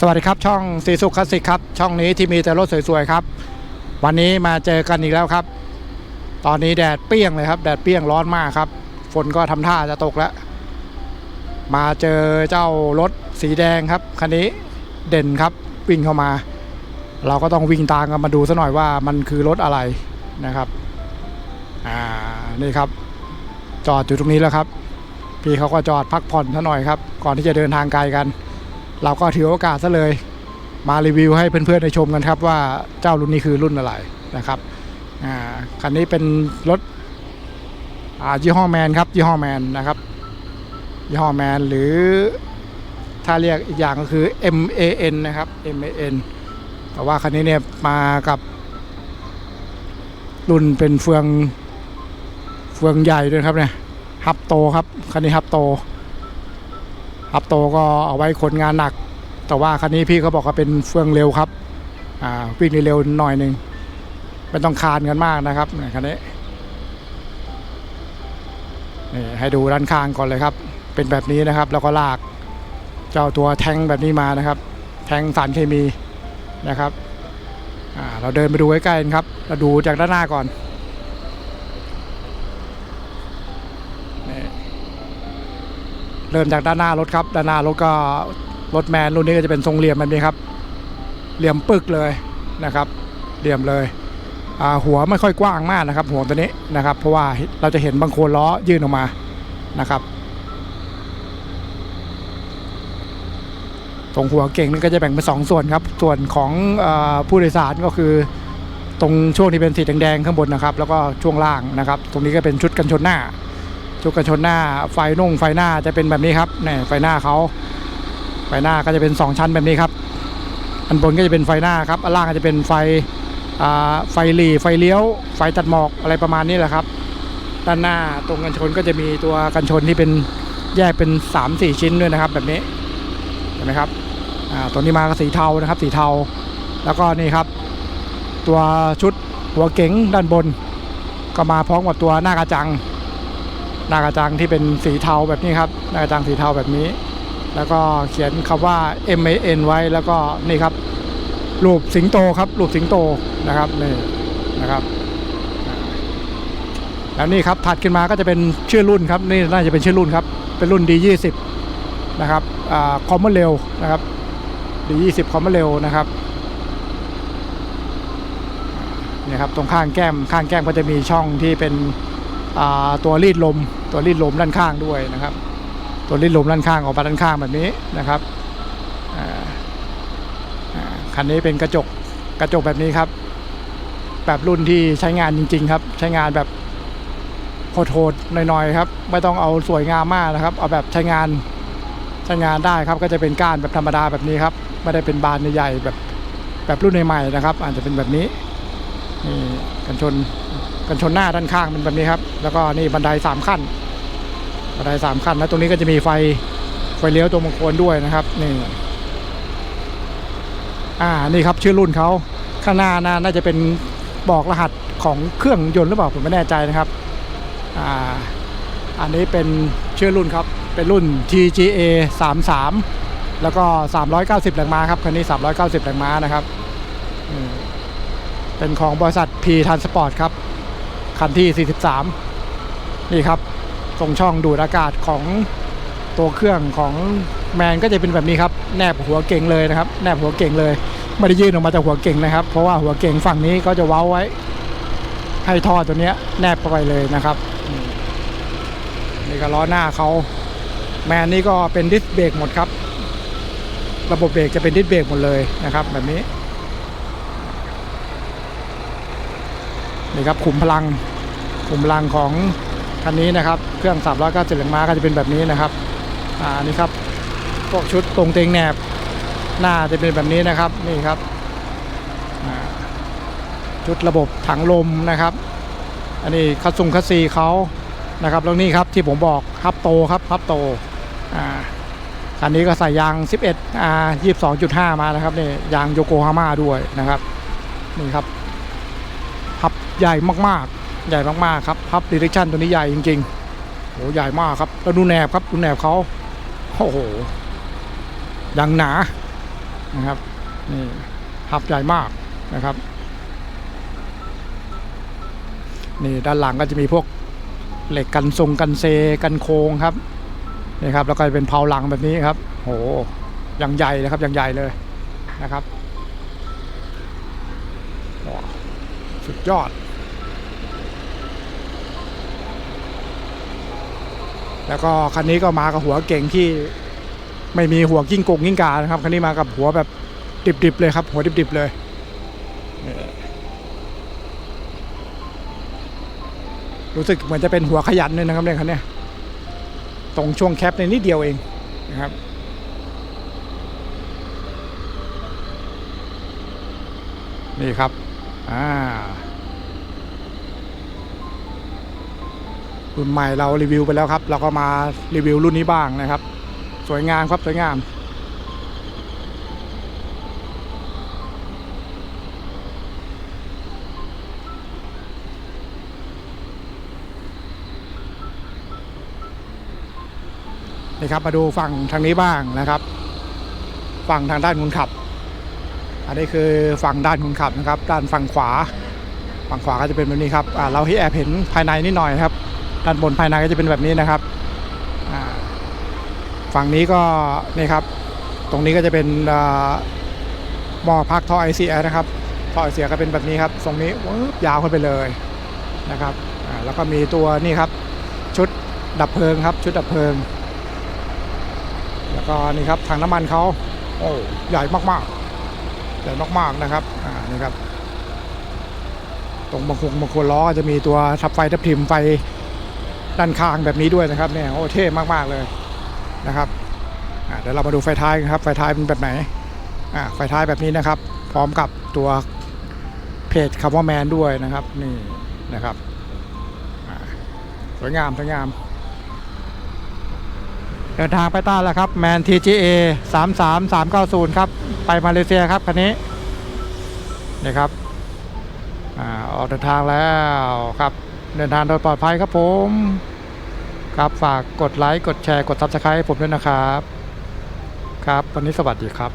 สวัสดีครับ ช่องสีสุขคลาสสิกครับ ช่องนี้ที่มีแต่รถสวยๆครับ วันนี้มาเจอกันอีกแล้วครับ ตอนนี้แดดเปรี้ยงเลยครับแดดเปรี้ยงร้อนมากครับ ฝนก็ทำท่าจะตกแล้ว มาเจอเจ้ารถสีแดงครับคันนี้เด่นครับวิ่งเข้ามา เราก็ต้องวิ่งตามกันมาดูซะหน่อยว่ามันคือรถอะไรนะครับอ่านี่ครับ จอดอยู่ตรงนี้แล้วครับ พี่เขาก็จอดพักผ่อนซะหน่อยครับ ก่อนที่จะเดินทางไกลกัน เราก็ถือโอกาสซะเลย มารีวิวให้เพื่อนๆได้ชมกันครับว่าเจ้ารุ่นนี้คือรุ่นอะไรนะครับอ่าคันนี้เป็นรถยี่ห้อแมนครับยี่ห้อแมนนะครับยี่ห้อแมนหรือถ้าเรียกอีกอย่างก็คือ M A N นะครับ M A N แต่ว่าคันนี้เนี่ยมากับรุ่นเป็นเฟืองเฟืองใหญ่ด้วยครับเนี่ยฮับโตครับคันนี้ฮับโต ฮับโตก็เอาไว้คนงานหนัก แต่ว่าคันนี้พี่เขาบอกว่าเป็นเฟืองเร็วครับวิ่งด้เร็วหน่อยหนึ่งไม่ต้องคานกันมากนะครับคันนี้นี่ให้ดูด้านข้างก่อนเลยครับ เป็นแบบนี้นะครับ แล้วก็ลากเจ้าตัวแทงแบบนี้มานะครับ แทงสารเคมีนะครับเราเดินไปดูใกล้ๆกันครับ เราดูจากด้านหน้าก่อนนี่ เริ่มจากด้านหน้ารถครับ ด้านหน้ารถก็รถแมนรุ่นนี้ก็จะเป็นทรงเหลี่ยมแบบนี้ครับ เหลี่ยมปึกเลยนะครับ เหลี่ยมเลยหัวไม่ค่อยกว้างมากนะครับ หัวตัวนี้นะครับ เพราะว่าเราจะเห็นบางโคนล้อยื่นออกมานะครับตรงหัวเก่งนี่ก็จะแบ่งเป็นสองส่วนครับ ส่วนของอผู้โดยสารก็คือ ตรงช่วงที่เป็นสีแดงๆข้างบนนะครับ แล้วก็ช่วงล่างนะครับ ตรงนี้ก็เป็นชุดกันชนหน้า ชุดกันชนหน้าไฟนุ่งไฟหน้าจะเป็นแบบนี้ครับเนี่ยไฟหน้าเขาไฟหน้าก็จะเป็น 2 ชั้นแบบนี้ครับ อันบนก็จะเป็นไฟหน้าครับอันล่างก็จะเป็นไฟไฟหลีไฟเลี้ยว ไฟตัดหมอกอะไรประมาณนี้แหละครับ ด้านหน้าตรงกันชนก็จะมีตัวกันชนที่เป็นแยกเป็น 3-4 ชิ้นด้วยนะครับ แบบนี้เห็นไหมครับตัวนี้มาก็สีเทานะครับ สีเทา แล้วก็นี่ครับ ตัวชุดหัวเก๋งด้านบน ก็มาพร้อมกับตัวหน้ากระจัง หน้ากระจังที่เป็นสีเทาแบบนี้ครับหน้ากระจังสีเทาแบบนี้ แล้วก็เขียนคำว่า M A N ไว้แล้วก็นี่ครับรูปสิงโตครับรูปสิงโตนะครับนี่นะครับแล้วนี่ครับถัดขึ้นมาก็จะเป็นชื่อรุ่นครับนี่น่าจะเป็นชื่อรุ่นครับเป็นรุ่น D 2 0 นะครับอ่าคอมมอนเร็วนะครับ D 2 0 คอมมอนเร็วนะครับนี่ครับตรงข้างแก้มข้างแก้มก็จะมีช่องที่เป็นตัวรีดลม ตัวรีดลมด้านข้างด้วยนะครับ ตัวรีดลมด้านข้างออกมาด้านข้างแบบนี้นะครับอ่าอ่าคันนี้เป็นกระจกกระจกแบบนี้ครับ แบบรุ่นที่ใช้งานจริง ๆ ครับ ใช้งานแบบโหดๆหน่อยๆครับ ไม่ต้องเอาสวยงามมากนะครับ เอาแบบใช้งานใช้งานได้ครับ ก็จะเป็นก้านแบบธรรมดาแบบนี้ครับ ไม่ได้เป็นบานใหญ่ๆแบบแบบรุ่นใหม่ๆนะครับ อาจจะเป็นแบบนี้นี่กันชนกันชนหน้าด้านข้างเป็นแบบนี้ครับ แล้วก็นี่บันไดสามขั้น บันไดสามขั้นแล้วตรงนี้ก็จะมีไฟไฟเลี้ยวตัวมังกรด้วยนะครับนี่อ่านี่ครับชื่อรุ่นเขาข้างหน้าน่าจะเป็นบอกรหัสของเครื่องยนต์หรือเปล่าผมไม่แน่ใจนะครับอ่าอันนี้เป็นชื่อรุ่นครับเป็นรุ่น TGA 33 แล้วก็ 390แรงม้าครับคันนี้ 390แรงม้านะครับเป็นของบริษัท P Transport ครับ คันที่ 43 นี่ครับ ตรงช่องดูดอากาศของตัวเครื่องของแมนก็จะเป็นแบบนี้ครับแนบหัวเก่งเลยนะครับแนบหัวเก่งเลย ไม่ได้ยื่นออกมาจากหัวเก่งนะครับ เพราะว่าหัวเก่งฝั่งนี้ก็จะเว้าไว้ ให้ท่อตัวนี้แนบเข้าไปเลยนะครับนี่ก็ล้อหน้าเขาแมนนี่ก็เป็นดิสเบรกหมดครับ ระบบเบรกจะเป็นดิสเบรกหมดเลยนะครับ แบบนี้นี่ครับขุมพลังขุมพลังของ คันนี้นะครับเครื่อง 390แรงม้าก็จะเป็นแบบนี้นะครับอ่านี่ครับพวกชุดตรงเตงแหนบหน้าจะเป็นแบบนี้นะครับนี่ครับชุดระบบถังลมนะครับ อันนี้คัสซุงคัสซีเขานะครับแล้วนี่ครับที่ผมบอกฮับโตครับฮับโตอ่าคันนี้ก็ใส่ยาง 11อ่า22.5 มานะครับนี่ยางโยโกฮาม่าด้วยนะครับ นี่ครับพับใหญ่มาก ใหญ่มากๆครับพับดิเรกชันตัวนี้ใหญ่จริงๆโหใหญ่มากครับแล้วดูแหนบครับดูแหนบเขาโอ้โหยังหนานะครับนี่หับใหญ่มากนะครับนี่ด้านหลังก็จะมีพวกเหล็กกันทรงกันเซกันโค้งครับนี่ครับแล้วก็จะเป็นเพาหลังแบบนี้ครับโหอย่างใหญ่เลยครับอย่างใหญ่เลยนะครับสุดยอด แล้วก็คันนี้ก็มากับหัวเก่งที่ไม่มีหัวกิ้งกงกิ้งกานะครับคันนี้มากับหัวแบบดิบๆเลยครับ หัวดิบๆเลยรู้สึกเหมือนจะเป็นหัวขยันเลยนะครับเนี่ยคันนี้ตรงช่วงแคปในนิดเดียวเองนะครับนี่ครับอ่า รุ่นใหม่เรารีวิวไปแล้วครับ เราก็มารีวิวรุ่นนี้บ้างนะครับ สวยงามครับสวยงามนี่ครับมาดูฝั่งทางนี้บ้างนะครับ ฝั่งทางด้านคนขับ อันนี้คือฝั่งด้านคนขับนะครับ ด้านฝั่งขวา ฝั่งขวาก็จะเป็นแบบนี้ครับอ่าเราที่แอบเห็นภายในนิดหน่อยครับ ด้านบนภายในก็จะเป็นแบบนี้นะครับฝั่งนี้ก็นี่ครับ ตรงนี้ก็จะเป็นหม้อพักท่อไอเสียนะครับท่อไอเสียก็เป็นแบบนี้ครับ ทรงนี้ยาวขึ้นไปเลยนะครับแล้วก็มีตัวนี่ครับชุดดับเพลิงครับ ชุดดับเพลิง แล้วก็นี่ครับถังน้ำมันเขาโอ้ใหญ่มากๆใหญ่มากๆนะครับอ่านี่ครับ ตรงบางคงบางคนล้อจะมีตัวทับไฟทับทิมไฟ ด้านข้างแบบนี้ด้วยนะครับเนี่ยโอ้เท่มากๆเลยนะครับเดี๋ยวเรามาดูไฟท้ายกันครับไฟท้ายเป็นแบบไหนไฟท้ายแบบนี้นะครับ พร้อมกับตัวเพจคำว่าแมนด้วยนะครับนี่นะครับสวยงามสวยงามเดินทางไปใต้แล้วครับแมน TGA 33390 ครับ ไปมาเลเซียครับคันนี้นี่ครับออกเดินทางแล้วครับ เดินทางโดยปลอดภัยครับผม ครับฝากกดไลค์ กดแชร์ กด Subscribe ให้ผมด้วยนะครับ ครับ วันนี้สวัสดีครับ